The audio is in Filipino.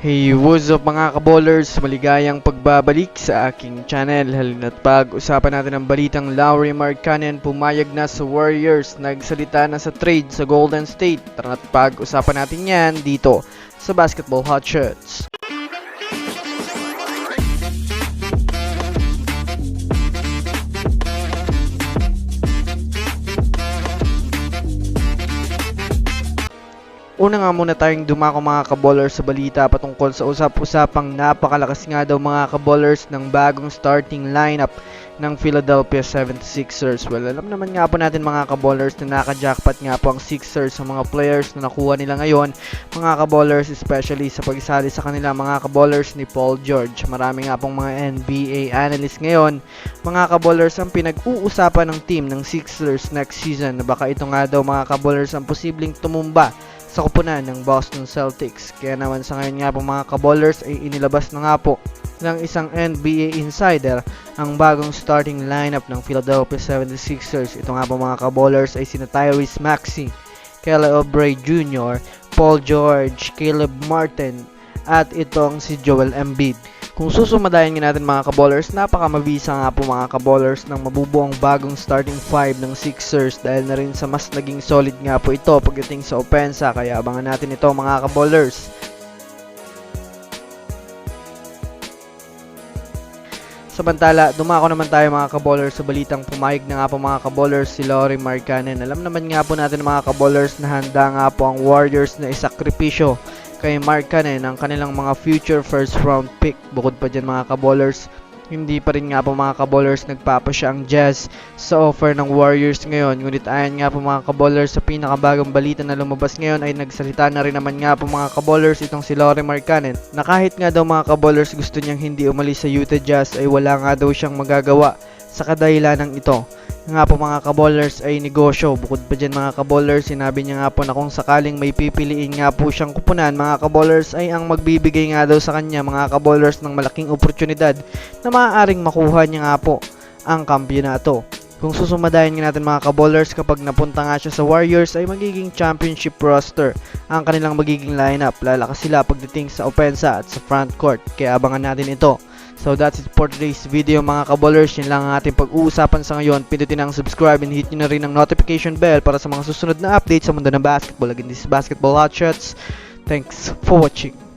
Hey, what's up mga kaballers? Maligayang pagbabalik sa aking channel. Halina't pag-usapan natin ang balitang Lowry Markkanen pumayag na sa Warriors, nagsalita na sa trade sa Golden State. Tara at pag-usapan natin yan dito sa Basketball Hotshots. Una nga muna tayong dumako mga kaballers sa balita patungkol sa usap-usapang napakalakas nga daw mga kaballers ng bagong starting lineup ng Philadelphia 76ers. Well, alam naman nga po natin mga kaballers na naka-jackpot nga po ang Sixers sa mga players na nakuha nila ngayon. Mga kaballers, especially sa pagsali sa kanila mga kaballers ni Paul George. Marami nga pong mga NBA analysts ngayon. Mga kaballers ang pinag-uusapan ng team ng Sixers next season na baka ito nga daw mga kaballers ang posibleng tumumba sa kupunan ng Boston Celtics. Kaya naman sa ngayon nga po mga kaballers ay inilabas na nga po ng isang NBA insider ang bagong starting lineup ng Philadelphia 76ers. Ito nga po mga kaballers ay sina Tyrese Maxey, Kelly Oubre Jr., Paul George, Caleb Martin, at itong si Joel Embiid. Kung susumadayan nga natin mga kaballers, napakamabisa nga po mga kaballers ng mabubuong bagong starting five ng Sixers dahil na rin sa mas naging solid nga po ito pagdating sa opensa kaya abangan natin ito mga kaballers. Samantala, dumako naman tayo mga kaballers sa balitang pumayag na nga po mga kaballers si Laurie Markkanen. Alam naman nga po natin mga kaballers na handa nga po ang Warriors na isakripisyo kay Markkanen ang kanilang mga future first round pick. Bukod pa dyan mga kaballers, hindi pa rin nga po mga kaballers nagpapasya ang Jazz sa offer ng Warriors ngayon. Ngunit ayan nga po mga kaballers sa pinakabagong balita na lumabas ngayon ay nagsalita na rin naman nga po mga kaballers itong si Laurie Markkanen na kahit nga daw mga kaballers gusto niyang hindi umalis sa Utah Jazz ay wala nga daw siyang magagawa sa kadahilanang ito nga po mga kaballers ay negosyo. Bukod pa dyan mga kaballers, sinabi niya nga po na kung sakaling may pipiliin nga po siyang kupunan mga kaballers ay ang magbibigay nga daw sa kanya mga kaballers ng malaking oportunidad na maaaring makuha niya nga po ang kampyonato. Kung susumadayan nga natin mga kaballers kapag napunta nga siya sa Warriors ay magiging championship roster ang kanilang magiging lineup. Lalakas sila pagdating sa opensa at sa front court. Kaya abangan natin ito. So that's it for today's video mga kaballers. Yun lang ang ating pag-uusapan sa ngayon. Pindutin ang subscribe and hit nyo na rin ang notification bell para sa mga susunod na updates sa mundo ng basketball. Again, this is Basketball Hotshots. Thanks for watching.